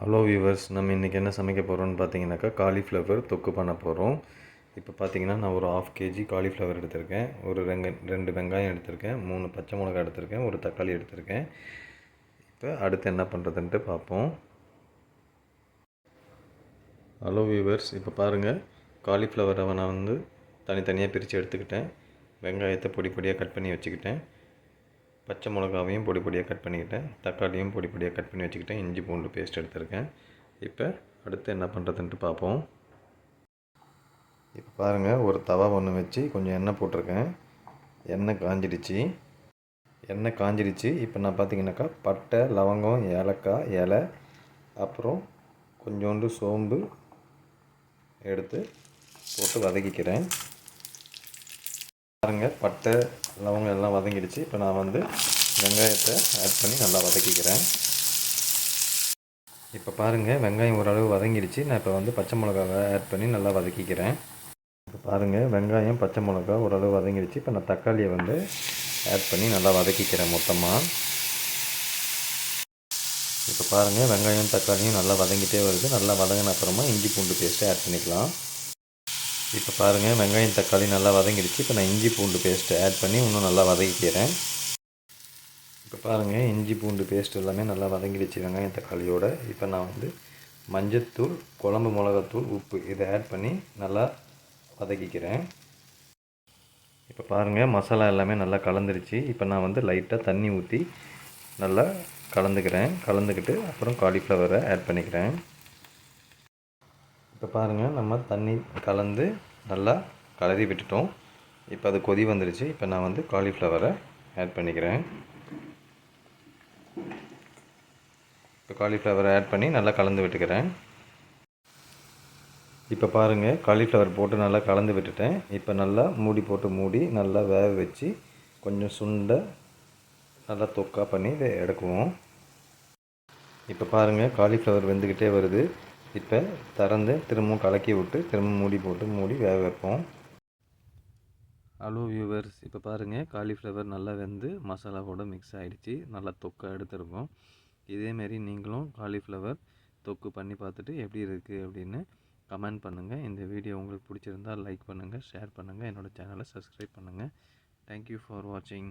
Hello viewers நம்ம இன்றைக்கி என்ன சமைக்க போகிறோம்னு பார்த்தீங்கன்னாக்கா காலிஃப்ளவர் தொக்கு பண்ண போகிறோம் இப்போ பார்த்தீங்கன்னா நான் ஒரு ஆஃப் கேஜி காலிஃப்ளவர் எடுத்திருக்கேன். ஒரு ரெங்க ரெண்டு வெங்காயம் எடுத்திருக்கேன். மூணு பச்சை மிளகாய் எடுத்திருக்கேன். ஒரு தக்காளி எடுத்திருக்கேன். இப்போ அடுத்து என்ன பண்ணுறதுன்ட்டு பார்ப்போம். ஹலோ வியூவர்ஸ் இப்போ பாருங்கள் காலிஃப்ளவரை நான் வந்து தனித்தனியாக பிரித்து எடுத்துக்கிட்டேன். வெங்காயத்தை பொடி பொடியாக கட் பண்ணி வச்சுக்கிட்டேன். பச்சை மிளகாவையும் பொடி பொடியாக கட் பண்ணிக்கிட்டேன். தக்காளியும் பொடி பொடியாக கட் பண்ணி வச்சுக்கிட்டேன். இஞ்சி பூண்டு பேஸ்ட் எடுத்திருக்கேன். இப்போ அடுத்து என்ன பண்ணுறதுன்ட்டு பார்ப்போம். இப்போ பாருங்கள் ஒரு தவா ஒன்று வச்சு கொஞ்சம் எண்ணெய் போட்டிருக்கேன். எண்ணெய் காஞ்சிடுச்சு. எண்ணெய் காஞ்சிடுச்சு. இப்போ நான் பார்த்தீங்கன்னாக்கா பட்டை லவங்கம் ஏலக்காய் இலை அப்புறம் கொஞ்சோண்டு சோம்பு எடுத்து போட்டு வதக்கிக்கிறேன். பாருங்கள் பட்டை லவங்கம் எல்லாம் வதங்கிடுச்சு. இப்போ நான் வந்து வெங்காயத்தை ஆட் பண்ணி நல்லா வதக்கிக்கிறேன். இப்போ பாருங்கள் வெங்காயம் ஓரளவு வதங்கிடுச்சு. நான் இப்போ வந்து பச்சை மிளகாவை ஆட் பண்ணி நல்லா வதக்கிக்கிறேன். இப்போ பாருங்கள் வெங்காயம் பச்சை மிளகா ஓரளவு வதங்கிடுச்சு. இப்போ நான் தக்காளியை வந்து ஆட் பண்ணி நல்லா வதக்கிக்கிறேன் மொத்தமாக இப்போ பாருங்கள் வெங்காயம் தக்காளியும் நல்லா வதங்கிட்டே வருது. நல்லா வதங்கின அப்புறமா இஞ்சி பூண்டு பேஸ்ட்டை ஆட் பண்ணிக்கலாம். இப்போ பாருங்கள் வெங்காயம் தக்காளி நல்லா வதங்கிடுச்சு. இப்போ நான் இஞ்சி பூண்டு பேஸ்ட்டு ஆட் பண்ணி இன்னும் நல்லா வதக்கிக்கிறேன். இப்போ பாருங்கள் இஞ்சி பூண்டு பேஸ்ட் எல்லாமே நல்லா வதங்கிடுச்சு வெங்காயம் தக்காளியோடு. இப்போ நான் வந்து மஞ்சத்தூள் குழம்பு மிளகாத்தூள் உப்பு இதை ஆட் பண்ணி நல்லா வதக்கிக்கிறேன். இப்போ பாருங்கள் மசாலா எல்லாமே நல்லா கலந்துருச்சு. இப்போ நான் வந்து லைட்டாக தண்ணி ஊற்றி நல்லா கலந்துக்கிறேன். கலந்துக்கிட்டு அப்புறம் காலிஃப்ளவரை ஆட் பண்ணிக்கிறேன். இப்போ பாருங்கள் நம்ம தண்ணி கலந்து நல்லா கலரி விட்டுட்டோம். இப்போ அது கொதி வந்துடுச்சு இப்போ நான் வந்து காலிஃப்ளவரை ஆட் பண்ணிக்கிறேன். இப்போ காலிஃப்ளவரை ஆட் பண்ணி நல்லா கலந்து விட்டுக்கிறேன். இப்போ பாருங்கள் காலிஃப்ளவர் போட்டு நல்லா கலந்து விட்டுட்டேன். இப்போ நல்லா மூடி போட்டு மூடி நல்லா வேக வச்சு கொஞ்சம் சுண்டை நல்லா தொக்கா பண்ணி இதை எடுக்குவோம். இப்போ பாருங்கள் காலிஃப்ளவர் வெந்துக்கிட்டே வருது. இப்போ திறந்து திரும்பவும் கலக்கி விட்டு திரும்ப மூடி போட்டு மூடி வேக வைப்போம். ஹலோ வியூவர்ஸ் இப்போ பாருங்கள் காலிஃப்ளவர் நல்லா வெந்து மசாலாவோட மிக்ஸ் ஆகிடுச்சி நல்லா தொக்கை எடுத்துருக்கோம். இதேமாரி நீங்களும் காலிஃப்ளவர் தொக்கு பண்ணி பார்த்துட்டு எப்படி இருக்குது அப்படின்னு கமெண்ட் பண்ணுங்கள் இந்த வீடியோ உங்களுக்கு பிடிச்சிருந்தால் லைக் பண்ணுங்கள் ஷேர் பண்ணுங்கள் என்னோடய சேனலை சப்ஸ்கிரைப் பண்ணுங்கள் தேங்க்யூ ஃபார் வாட்சிங்